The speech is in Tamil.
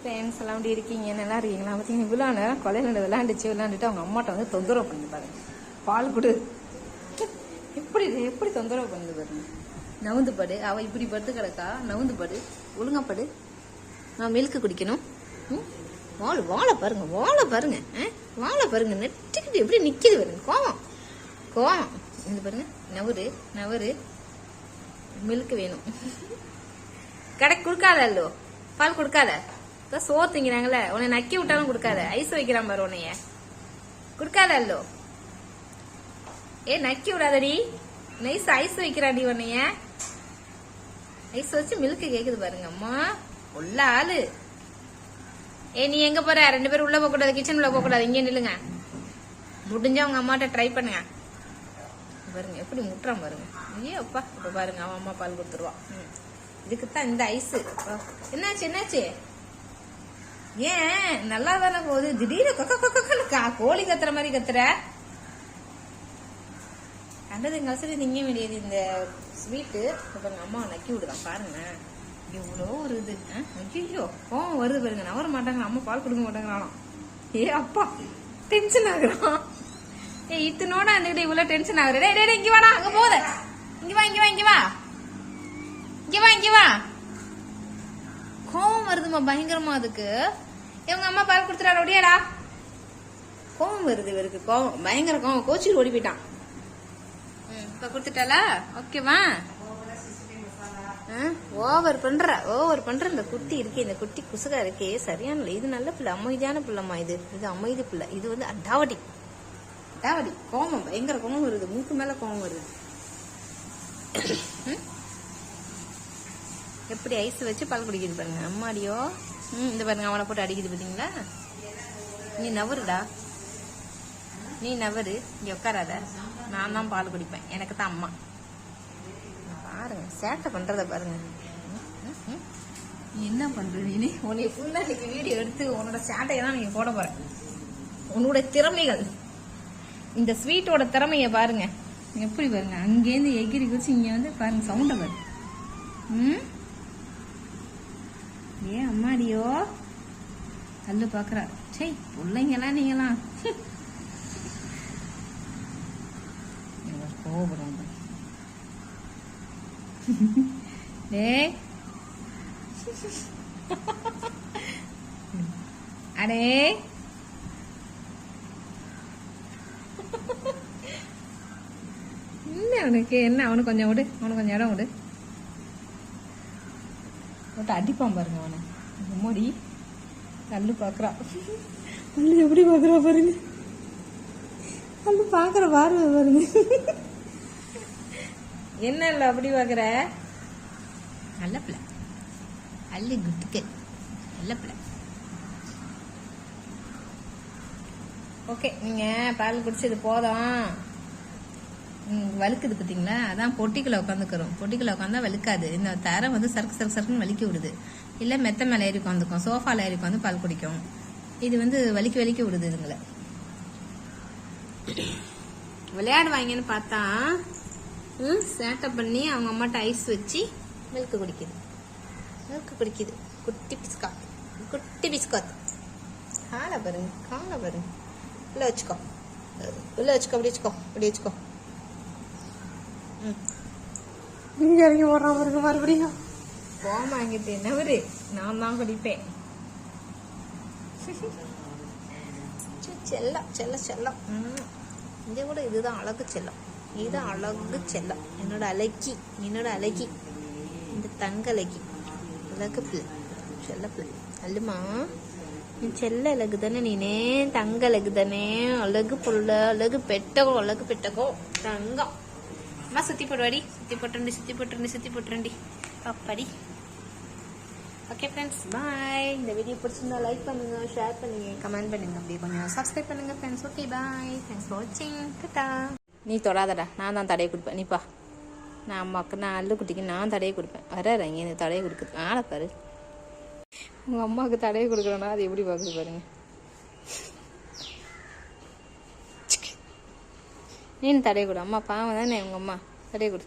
ஃப்ரெண்ட்ஸ் எல்லாம் அப்படி இருக்கீங்க? நல்லா இருக்கீங்களா பார்த்தீங்கன்னா இவ்வளோ நேரம் கொலையில விளாண்டுச்சு விளாண்டுட்டு அவங்க அம்மாட்ட வந்து தொந்தரவு பண்ணி பாருங்க. பால் கொடு. எப்படி எப்படி தொந்தரவு பண்ணுது பாருங்க. நவுந்து படு. அவ இப்படி படுத்து கிடக்கா? நவுந்து படு. ஒழுங்கா படு. நான் மில்க்கு குடிக்கணும். ம்? வாழை வாழை பாருங்க வாழை பாருங்க. ஆ? வாழை பாருங்க. நெட்டுக்கிட்டு எப்படி நிற்கிது பாருங்க. கோவம். கோவம். இது பாருங்க. நவரு நவரு மில்க் வேணும். கடை கொடுக்காத அல்லோ? பால் கொடுக்காத? இப்போ சோறு உன்னை நக்கி விட்டாலும் கொடுக்காத. ஐஸ் வைக்கிறான் பாரு உன்னைய. கொடுக்காத அல்லோ. ஏ நக்கி விடாதடி. நைஸ் ஐஸ் வைக்கிறாடி உன்னைய. ஐஸ் வச்சு மில்க் கேக்குது பாருங்க அம்மா. உள்ள ஆளு. ஏ நீ எங்க போற? ரெண்டு பேரும் உள்ள போக கூடாது கிச்சன் உள்ள போக கூடாது இங்கே நில்லுங்க. முடிஞ்சா உங்க அம்மாட்ட ட்ரை பண்ணுங்க. பாருங்க எப்படி முட்டுறான் பாருங்க. ஐயோ அப்பா. இப்ப பாருங்க அவன் அம்மா பால் கொடுத்துருவான் ம். இதுக்குத்தான் இந்த ஐஸ். என்னாச்சு என்னாச்சு? ஏன்? நல்லா தானே போகுது திடீர்னு கொக்க கொக்கன்னு கா- கோழி கத்துற மாதிரி கத்துற? கண்டது கசரி திங்க முடியாது இந்த ஸ்வீட்டு பாருங்க அம்மா நக்கி விடுதான் பாருங்க. எவ்வளோ ஒரு இது. ஐயோ கோவம் வருது பாருங்க. நவர மாட்டாங்க அம்மா பால் கொடுக்க மாட்டாங்களாம் ஏ அப்பா டென்ஷன் ஆகுறான். ஏ இத்தனோட அந்த இவ்வளோ டென்ஷன் ஆகுறேன் டே டே இங்கே வாடா அங்கே போத இங்கே வா இங்கே வா இங்கே வா. இங்கே வா இங்கே வா. கோவம் வருதுமா பயங்கரமா அதுக்கு. இவங்க அம்மா பால் கொடுத்துறாரு ஒடியாடா கோவம் வருது இவருக்கு கோவம் பயங்கர கோவம். கோச்சில் ஓடி போயிட்டான். இப்ப கொடுத்துட்டாளா? ஓகேவா ஓவர் பண்ற ஓவர் பண்ற. இந்த குட்டி இருக்கே இந்த குட்டி குசுகா இருக்கே. சரியான இல்ல. இது நல்ல பிள்ளை அமைதியான பிள்ளைமா இது. இது அமைதி பிள்ளை. இது வந்து அடாவடி. அடாவடி. கோவம் பயங்கர கோமம் வருது. மூக்கு மேல கோவம் வருது. ம்? எப்படி ஐஸ் வச்சு பால் குடிக்குது பாருங்க. அம்மாடியோ. ம் இந்த பாருங்க அவனை போட்டு அடிக்குது பாத்தீங்களா? நீ நவருடா. நீ நவரு. இங்க உட்காராத. நான் தான் பால் குடிப்பேன். எனக்கு தான் அம்மா. பாருங்க சேட்டை பண்றத பாருங்க. நீ என்ன பண்ற நீ? உன்னை ஃபுல்லா இன்னைக்கு வீடியோ எடுத்து உன்னோட சேட்டையை தான் நீங்க போட போறேன் உன்னோட திறமைகள். இந்த ஸ்வீட்டோட திறமைய பாருங்க. எப்படி பாருங்க? அங்கேருந்து எகிரி குச்சி இங்க வந்து பாருங்க சவுண்ட பாருங்க ம்? ஏ அம்மாடியோ கல்லு பாக்குறா சே பிள்ளைங்களா நீங்களாம் இவர் கோபுரம் பாரு. டேய் அடே என்ன அவனுக்கு என்ன அவனுக்கு கொஞ்சம் விடு அவனுக்கு கொஞ்சம் இடம் விடு போட்டு அடிப்பான் பாருங்க அவனை மோடி கல்லு பாக்குறா. கல்லு எப்படி பாக்குறா பாருங்க. கல்லு பாக்குற பார்வை பாருங்க. என்ன இல்ல அப்படி பாக்குற? நல்ல பிள்ளை அல்லு குட்டுக்கு நல்ல பிள்ளை ஓகே நீங்க பால் குடிச்சது போதும். ம், வழுக்குது பார்த்தீங்களா அதான் பொட்டிக்குள்ள உட்காந்துக்கிறோம் பொட்டிக்குள்ள உட்காந்தா வழுக்காது. இந்த தரை வந்து சறுக்கு சறுக்கு சறுக்குன்னு வலிக்கி விடுது. இல்லை மெத்த மேலே ஏறி உட்காந்துக்கும் சோஃபாவில் ஏறி உட்காந்து பால் குடிக்கும். இது வந்து வலிக்கு வலிக்கி விடுது இதுங்களை. விளையாடுவாங்கன்னு பார்த்தா ம், சேட்டை பண்ணி அவங்க அம்மாட்ட ஐஸ் வச்சு மில்க் குடிக்குது. மில்க் குடிக்குது. குட்டி பிஸ்காத் குட்டி பிஸ்காத் காலை பாருங்க காலை பாருங்க உள்ள வச்சுக்கோ. உள்ள வச்சுக்கோ அப்படி வச்சுக்கோ அப்படி வச்சுக்கோ. இங்க இறங்கி ஓடுறான் பாருங்க மறுபடியும். போமா அங்கிட்டு என்னவரு நான் தான் குடிப்பேன். செல்லம் செல்ல செல்லம். ம். இதை விட இதுதான் அழகு செல்லம். இது அழகு செல்லம். என்னோட அழகி என்னோட அழகி. இந்த தங்க அழகி. அழகு பிள்ளை செல்ல பிள்ளை அல்லுமா நீ செல்ல அழகு தானே நீனே? தங்க அழகு தானே? அழகு புள்ள அழகு பெட்டகம் அழகு பெட்டகம் தங்கம். அம்மா சுத்தி போடுவாடி சுத்தி போட்டுருண்டி சுத்தி போட்டுருண்டி சுத்தி போட்டுருண்டி. அப்படி. ஓகே ஃப்ரெண்ட்ஸ் பாய் இந்த வீடியோ பிடிச்சிருந்தா லைக் பண்ணுங்க ஷேர் பண்ணுங்க கமெண்ட் பண்ணுங்க அப்படியே கொஞ்சம் சப்ஸ்கிரைப் பண்ணுங்கள் friends okay bye thanks for வாட்சிங் டாடா நீ தொடாதடா நான் தான் தடையை கொடுப்பேன். நீப்பா நான் அம்மாவுக்கு நான் அல்லு குட்டிக்கு நான் தடையை கொடுப்பேன். வர இங்கே எனக்கு தடையை கொடுக்குது. ஆளை பாரு. உங்கள் அம்மாவுக்கு தடையை கொடுக்குறோன்னா அது எப்படி பார்க்குது பாருங்க. நீ தடையை கொடு. அம்மா பாவம் தானே உங்கள் அம்மா. தடையை கொடு.